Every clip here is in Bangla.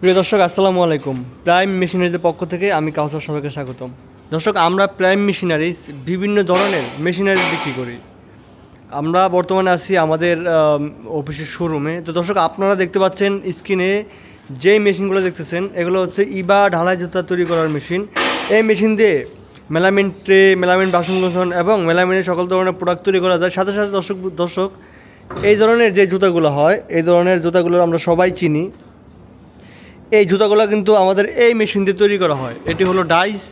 প্রিয় দর্শক, আসসালামু আলাইকুম। প্রাইম মেশিনারিজের পক্ষ থেকে আমি কাউসার সবাইকে স্বাগতম। দর্শক, আমরা প্রাইম মেশিনারিজ বিভিন্ন ধরনের মেশিনারি বিক্রি করি। আমরা বর্তমানে আছি আমাদের অফিসের শোরুমে। তো দর্শক, আপনারা দেখতে পাচ্ছেন স্ক্রিনে যেই মেশিনগুলো দেখতেছেন, এগুলো হচ্ছে ইবা ঢালাই জুতা তৈরি করার মেশিন। এই মেশিন দিয়ে মেলামিন ট্রে, মেলামিন বাসনকোসন এবং মেলামিনের সকল ধরনের প্রোডাক্ট তৈরি করা যায়। সাথে সাথে দর্শক দর্শক, এই ধরনের যে জুতাগুলো হয়, এই ধরনের জুতাগুলো আমরা সবাই চিনি। এই জুতাগুলো কিন্তু আমাদের এই মেশিন দিয়ে তৈরি করা হয়। এটি হলো ডাইস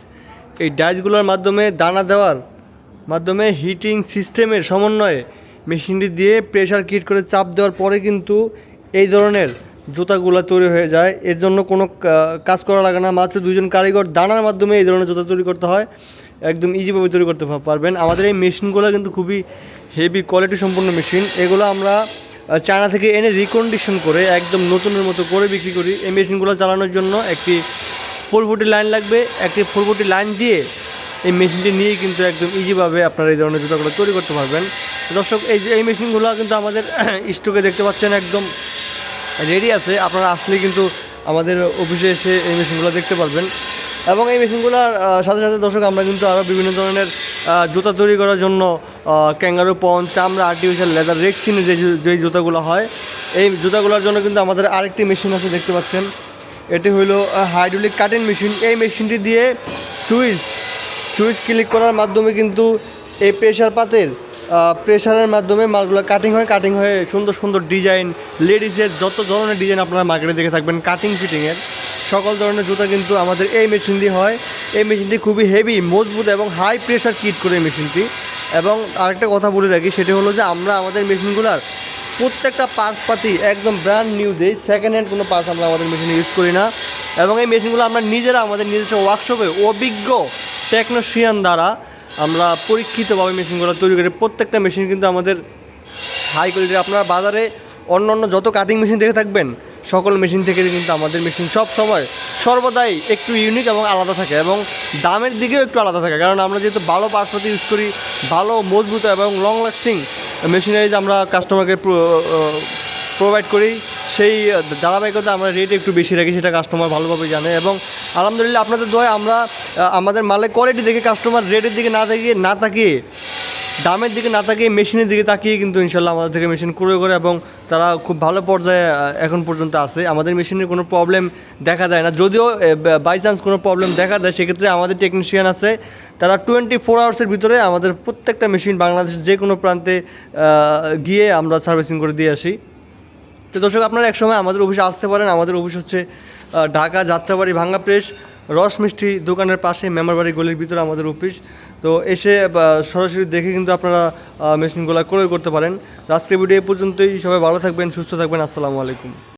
এই ডাইসগুলোর মাধ্যমে দানা দেওয়ার মাধ্যমে হিটিং সিস্টেমের সমন্বয়ে মেশিনটি দিয়ে প্রেশার কিট করে চাপ দেওয়ার পরে কিন্তু এই ধরনের জুতাগুলো তৈরি হয়ে যায়। এর জন্য কোনো কাজ করা লাগে না। মাত্র দুজন কারিগর দানার মাধ্যমে এই ধরনের জুতা তৈরি করতে হয়। একদম ইজিভাবে তৈরি করতে পারবেন। আমাদের এই মেশিনগুলো কিন্তু খুবই হেভি কোয়ালিটি সম্পন্ন মেশিন এগুলো আমরা চায়না থেকে এনে রিকন্ডিশন করে একদম নতুনের মতো করে বিক্রি করি। এই মেশিনগুলো চালানোর জন্য একটি ফুল ফুটি লাইন লাগবে। একটি ফুল ফুটি লাইন দিয়ে এই মেশিনটি নিয়ে কিন্তু একদম ইজিভাবে আপনারা এই ধরনের জুতাগুলো তৈরি করতে পারবেন। দর্শক, এই যে, এই মেশিনগুলো কিন্তু আমাদের স্টকে দেখতে পাচ্ছেন একদম রেডি আছে। আপনারা আসলে কিন্তু আমাদের অফিসে এসে এই মেশিনগুলো দেখতে পারবেন। এবং এই মেশিনগুলোর সাথে সাথে দর্শক, আমরা কিন্তু আরও বিভিন্ন ধরনের জুতা তৈরি করার জন্য ক্যাঙ্গারু পন, চামড়া আর্টিফিশিয়াল লেদার রেক্সিনে যে যেই জুতাগুলো হয়, এই জুতাগুলোর জন্য কিন্তু আমাদের আরেকটি মেশিন আছে দেখতে পাচ্ছেন। এটি হলো হাইড্রোলিক কাটিং মেশিন এই মেশিনটি দিয়ে সুইচ সুইচ ক্লিক করার মাধ্যমে কিন্তু এই প্রেশার পাতের প্রেশারের মাধ্যমে মালগুলো কাটিং হয়। কাটিং হয়ে সুন্দর সুন্দর ডিজাইন লেডিসের যত ধরনের ডিজাইন আপনারা মার্কেটে দেখে থাকবেন কাটিং ফিটিংয়ের সকল ধরনের জুতা কিন্তু আমাদের এই মেশিন দিয়ে হয়। এই মেশিনটি খুবই হেভি মজবুত এবং হাই প্রেশার কিট করে এই মেশিনটি। এবং আরেকটা কথা বলে রাখি, সেটি হলো যে আমরা আমাদের মেশিনগুলোর প্রত্যেকটা পার্টস পাতি একদম ব্র্যান্ড নিউ দেই সেকেন্ড হ্যান্ড কোনো পার্টস আমরা আমাদের মেশিনে ইউজ করি না। এবং এই মেশিনগুলো আমরা নিজেরা আমাদের নিজস্ব ওয়ার্কশপে অভিজ্ঞ টেকনোশিয়ান দ্বারা আমরা পরীক্ষিতভাবে মেশিনগুলো তৈরি করি। প্রত্যেকটা মেশিন কিন্তু আমাদের হাই কোয়ালিটির আপনারা বাজারে অন্য অন্য যত কাটিং মেশিন দেখে থাকবেন, সকল মেশিন থেকে কিন্তু আমাদের মেশিন সব সময় সর্বদাই একটু ইউনিক এবং আলাদা থাকে এবং দামের দিকেও একটু আলাদা থাকে। কারণ আমরা যেহেতু ভালো পার্টসপাতি ইউজ করি, ভালো, মজবুত এবং লং লাস্টিং মেশিনারিজ আমরা কাস্টমারকে প্রোভাইড করি, সেই ধারাবাহিকতা আমরা রেট একটু বেশি রাখি, সেটা কাস্টমার ভালোভাবে জানে এবং আলহামদুলিল্লাহ আপনাদের দয় আমরা আমাদের মালের কোয়ালিটি দেখে কাস্টমার রেটের দিকে না তাকিয়ে না তাকিয়ে দামের দিকে না তাকিয়ে মেশিনের দিকে তাকিয়ে কিন্তু ইনশাল্লাহ আমাদের থেকে মেশিন ক্রয় করে এবং তারা খুব ভালো পর্যায়ে এখন পর্যন্ত আছে। আমাদের মেশিনের কোনো প্রবলেম দেখা দেয় না। যদিও বাই চান্স কোনো প্রবলেম দেখা দেয়, সেক্ষেত্রে আমাদের টেকনিশিয়ান আছে। তারা টোয়েন্টি ফোর আওয়ার্সের ভিতরে আমাদের প্রত্যেকটা মেশিন বাংলাদেশের যে কোনো প্রান্তে গিয়ে আমরা সার্ভিসিং করে দিয়ে আসি। তো দর্শক, আপনারা একসময় আমাদের অফিসে আসতে পারেন। আমাদের অফিস হচ্ছে ঢাকা যাত্রাবাড়ি ভাঙ্গা প্রেস রস মিষ্টি দোকানের পাশে মেমারবাড়ি গলির ভিতরে আমাদের অফিস। তো এসে সরাসরি দেখে কিন্তু আপনারা মেশিনগুলো ক্রয় করতে পারেন। আজকে ভিডিও এ পর্যন্তই। সবাই ভালো থাকবেন, সুস্থ থাকবেন। আসসালামু আলাইকুম।